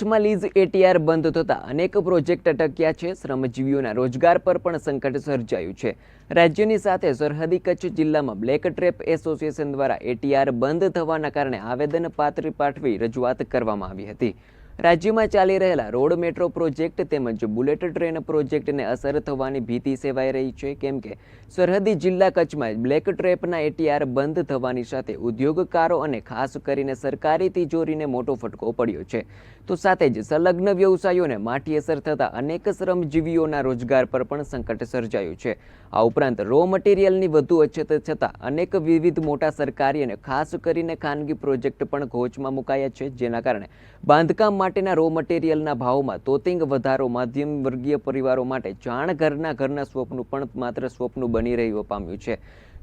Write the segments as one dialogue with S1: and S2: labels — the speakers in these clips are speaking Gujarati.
S1: કચ્છમાં લીઝ એટીઆર બંધ થતાં અનેક પ્રોજેક્ટ અટક્યા છે. શ્રમજીવીઓના રોજગાર પર પણ સંકટ સર્જાયું છે. રાજ્યની સાથે સરહદી કચ્છ જિલ્લામાં બ્લેક ટ્રેપ એસોસિએશન દ્વારા એટીઆર બંધ થવાના કારણે આવેદન પાત્ર પાઠવી રજૂઆત કરવામાં આવી હતી. રાજ્યમાં ચાલી રહેલા રોડ મેટ્રો પ્રોજેક્ટ તેમજ બુલેટ ટ્રેન પ્રોજેક્ટને અસર થવાની ભીતિ સેવાઈ રહી છે. કેમ કે સરહદી જિલ્લા કચ્છમાં બ્લેક ટ્રેપના એટીઆર બંધ થવાની સાથે ઉદ્યોગકારો અને ખાસ કરીને સરકારી તિજોરીને મોટો ફટકો પડ્યો છે. તો સાથે જ સંલગ્ન વ્યવસાયોને માઠી અસર થતાં અનેક શ્રમજીવીઓના રોજગાર પર પણ સંકટ સર્જાયું છે. આ ઉપરાંત રો મટીરિયલની વધુ અછત છતાં અનેક વિવિધ મોટા સરકારી અને ખાસ કરીને ખાનગી પ્રોજેક્ટ પણ ઘોચમાં મુકાયા છે, જેના કારણે બાંધકામ માટેના રો મટીરિયલના ભાવમાં તોતિંગ વધારો મધ્યમ વર્ગીય પરિવારો માટે જાણ ઘરના ઘરના સ્વપ્નું પણ માત્ર સ્વપ્નું બની રહ્યું પામ્યું છે.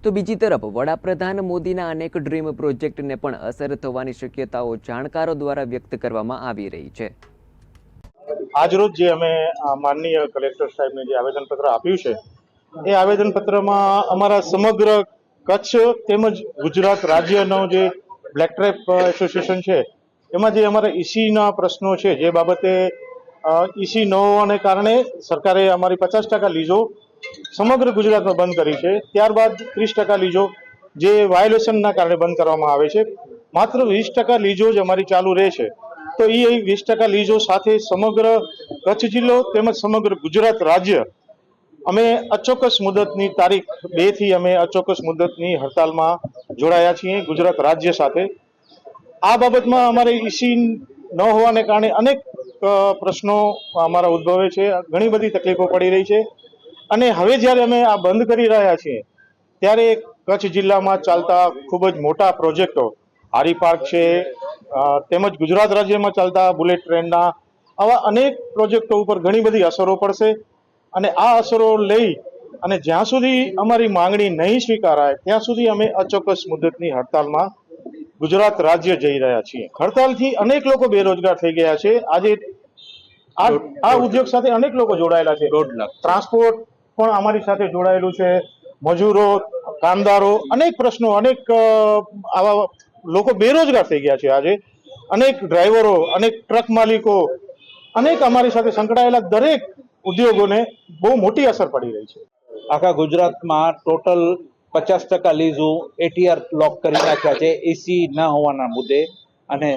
S1: તો બીજી તરફ, વડાપ્રધાન મોદીના અનેક ડ્રીમ પ્રોજેક્ટને પણ અસર થવાની શક્યતાઓ જાણકારો દ્વારા વ્યક્ત કરવામાં આવી રહી છે.
S2: આજરોજ જે અમે માનનીય કલેક્ટર સાહેબને જે આવેદનપત્ર આપ્યું છે, એ આવેદનપત્રમાં અમારા સમગ્ર કચ્છ તેમજ ગુજરાત રાજ્યનો જે બ્લેક ટ્રેપ એસોસિએશન છે એમાં જે અમારા ઈસીના પ્રશ્નો છે, જે બાબતે ઈસી ન હોવાને કારણે સરકારે અમારી પચાસ ટકા લીઝો સમગ્ર ગુજરાતમાં બંધ કરી છે. ત્યારબાદ ત્રીસ ટકા લીઝો જે વાયોલેશનના કારણે બંધ કરવામાં આવે છે. માત્ર વીસ ટકા લીઝો જ અમારી ચાલુ રહે છે. તો એ વીસ ટકા લીઝો સાથે સમગ્ર કચ્છ જિલ્લો તેમજ સમગ્ર ગુજરાત રાજ્ય અમે અચોક્કસ મુદતની તારીખ બેથી અમે અચોક્કસ મુદતની હડતાલમાં જોડાયા છીએ ગુજરાત રાજ્ય સાથે. આ બાબતમાં અમારે ઈસી ન હોવાને કારણે અનેક પ્રશ્નો અમારા ઉદ્ભવે છે. ઘણી બધી તકલીફો પડી રહી છે. અને હવે જ્યારે અમે આ બંધ કરી રહ્યા છીએ, ત્યારે કચ્છ જિલ્લામાં ચાલતા ખૂબ જ મોટા પ્રોજેક્ટો, હારી પાર્ક છે તેમજ ગુજરાત રાજ્યમાં ચાલતા બુલેટ ટ્રેનના આવા અનેક પ્રોજેક્ટો ઉપર ઘણી બધી અસરો પડશે. અને આ અસરો લઈ અને જ્યાં સુધી અમારી માંગણી નહીં સ્વીકારાય, ત્યાં સુધી અમે અચોક્કસ મુદતની હડતાલમાં ગુજરાત રાજ્ય જઈ રહ્યા છીએ. હડતાલથી અનેક લોકો બેરોજગાર થઈ ગયા છે. આજે આ ઉદ્યોગ સાથે અનેક લોકો જોડાયેલા છે.
S3: દોઢ લાખ.
S2: ટ્રાન્સપોર્ટ પણ અમારી સાથે જોડાયેલું છે. મજૂરો કામદારો અનેક પ્રશ્નો અનેક આવા લોકો બેરોજગાર થઈ ગયા છે આજે. અનેક ડ્રાઈવરો અનેક ટ્રક માલિકો અનેક અમારી સાથે સંકળાયેલા દરેક ઉદ્યોગોને બહુ મોટી અસર પડી રહી છે.
S3: આખા ગુજરાતમાં ટોટલ પચાસ ટકા લીઝો એટીઆર લોક કરી નાખ્યા છે એસી ન હોવાના મુદ્દે. અને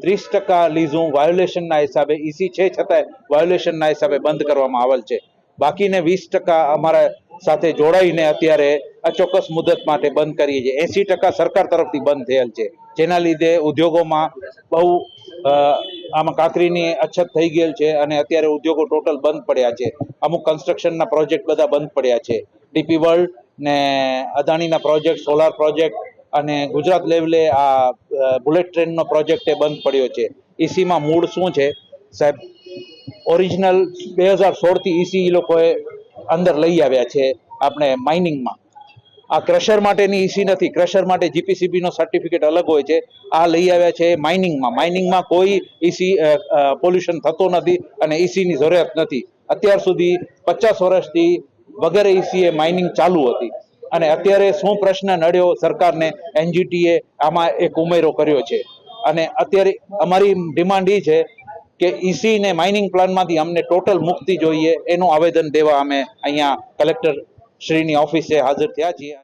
S3: ત્રીસ ટકા લીઝો વાયોલેશનના હિસાબે ઈસી છે છતાંય વાયોલેશનના હિસાબે બંધ કરવામાં આવેલ છે. બાકીને વીસ ટકા અમારા સાથે જોડાઈને અત્યારે અચોક્કસ મુદત માટે બંધ કરીએ છીએ. એસી ટકા સરકાર તરફથી બંધ થયેલ છે. જેના લીધે ઉદ્યોગોમાં બહુ આમાં કાંકરીની અછત થઈ ગયેલ છે અને અત્યારે ઉદ્યોગો ટોટલ બંધ પડ્યા છે. અમુક કન્સ્ટ્રક્શનના પ્રોજેક્ટ બધા બંધ પડ્યા છે. ડીપી વર્લ્ડ ને અદાણીના પ્રોજેક્ટ, સોલાર પ્રોજેક્ટ અને ગુજરાત લેવલે આ બુલેટ ટ્રેનનો પ્રોજેક્ટ એ બંધ પડ્યો છે. ઈસીમાં મૂળ શું છે? સાહેબ, ઓરિજિનલ બે હજાર સોળથી ઈસી એ લોકોએ અંદર લઈ આવ્યા છે આપણે માઇનિંગમાં. આ ક્રશર માટેની ઈસી નથી, ક્રશર માટે જીપીસીબીનો સર્ટિફિકેટ અલગ હોય છે. આ લઈ આવ્યા છે માઇનિંગમાં. માઇનિંગમાં કોઈ ઈસી પોલ્યુશન થતો નથી અને ઈસીની જરૂરિયાત નથી. અત્યાર સુધી પચાસ વર્ષથી વગર ઈસીએ માઇનિંગ ચાલુ હતી. અને અત્યારે શું પ્રશ્ન નડ્યો સરકારને? એનજીટીએ આમાં એક ઉમેરો કર્યો છે. અને અત્યારે અમારી ડિમાન્ડ એ છે કે ઈસી ને માઇનિંગ પ્લાનમાંથી અમને ટોટલ મુક્તિ જોઈએ. એનું આવેદન દેવા અમે અહીંયા કલેક્ટર શ્રીની ઓફિસે હાજર થયા છીએ.